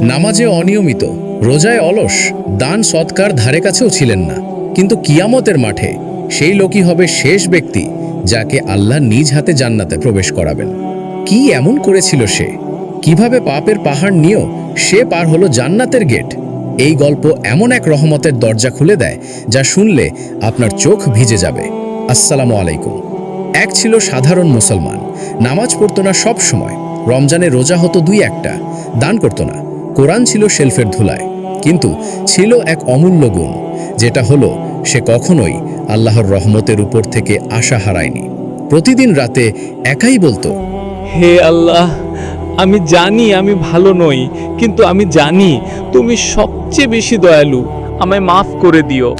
নামাজে অনিয়মিত, রোজায় অলস, দান সৎকার ধারে কাছেও ছিলেন না। কিন্তু কিয়ামতের মাঠে সেই লোকই হবে শেষ ব্যক্তি যাকে আল্লাহ নিজ হাতে জান্নাতে প্রবেশ করাবেন। কি এমন করেছিল সে? কীভাবে পাপের পাহাড় নিয়েও সে পার হলো জান্নাতের গেট? এই গল্প এমন এক রহমতের দরজা খুলে দেয় যা শুনলে আপনার চোখ ভিজে যাবে। আসসালামু আলাইকুম। এক ছিল সাধারণ মুসলমান। নামাজ পড়তো না সব সময়। রমজানে রোজা হতো দুই একটা। দান করতো না। কোরআন ছিল শেলফের ধুলায় কিন্তু ছিল এক অমূল্য গুণ যেটা হলো সে কখনোই আল্লাহর রহমতের উপর থেকে আশা হারায়নি। প্রতিদিন রাতে একাই বলতো হে আল্লাহ আমি জানি আমি ভালো নই কিন্তু আমি জানি তুমি সবচেয়ে বেশি দয়ালু আমায় মাফ করে দিও।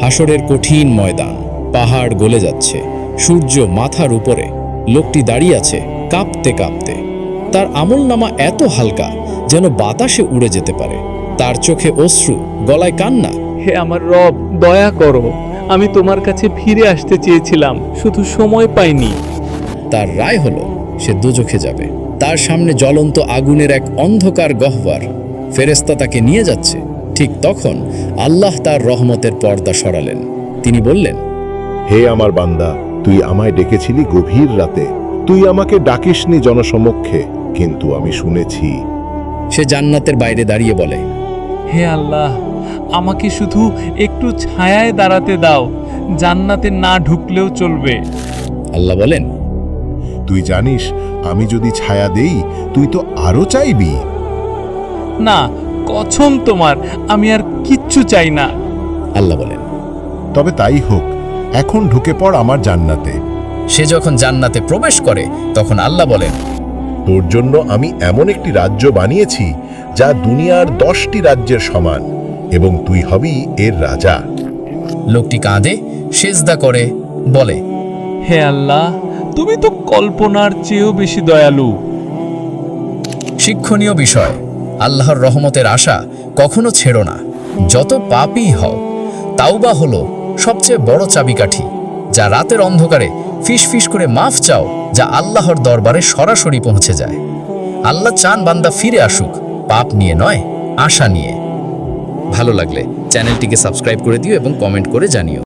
হাসরের কঠিন ময়দান পাহাড় গলে যাচ্ছে সূর্য মাথার উপরে লোকটি দাঁড়িয়ে আছে কাঁপতে কাঁপতে। তার আমল নামা এত হালকা যেন বাতাসে উড়ে যেতে পারে। তার চোখে অশ্রু গলায় কান্না। হে আমার রব দয়া করো আমি তোমার কাছে ফিরে আসতে চেয়েছিলাম শুধু সময় পাইনি। তার রায় হলো সে দুজখে যাবে। তার সামনে জ্বলন্ত আগুনের এক অন্ধকার গহ্বর। ফেরেস্তা তাকে নিয়ে যাচ্ছে। ঠিক তখন আল্লাহ তার রহমতের পর্দা সরালেন। তিনি বললেন হে আমার বান্দা তুই আমায় ডেকেছিলি গভীর রাতে। তুই আমাকে ডাকিসনি জনসমক্ষে। কিন্তু আমি শুনেছি সে জান্নাতের বাইরে দাঁড়িয়ে বলে হে আল্লাহ আমাকে শুধু একটু ছায়ায় দাঁড়াতে দাও জান্নাতে না ঢুকলেও চলবে। আল্লাহ বলেন তুই জানিস আমি যদি ছায়া দেই তুই তো আরও চাইবি? না কছম তোমার আমি আর কিচ্ছু চাই না। আল্লাহ বলেন তবে তাই হোক এখন ঢুকে পড় আমার জান্নাতে। সে যখন জান্নাতে প্রবেশ করে তখন আল্লাহ বলেন তোর জন্য আমি এমন একটি রাজ্য বানিয়েছি যা দুনিয়ার দশটি রাজ্যের সমান এবং তুই হবি এর রাজা। লোকটি কাঁদে সেজদা করে বলে হে আল্লাহ তুমি তো কল্পনার চেয়েও বেশি দয়ালু। শিক্ষণীয় বিষয় আল্লাহর রহমতের আশা কখনো ছেড়ো না। যত পাপই হও তাওবা হলো সবচেয়ে বড় চাবিকাঠি। যা রাতের অন্ধকারে ফিস করে মাফ চাও, যা আল্লাহর দরবারে সরাসরি পৌঁছে যায়। আল্লাহ চান বান্দা ফিরে আসুক, পাপ নিয়ে নয়, আশা নিয়ে। ভালো লাগলে চ্যানেলটিকে সাবস্ক্রাইব করে দিও এবং কমেন্ট করে জানিও।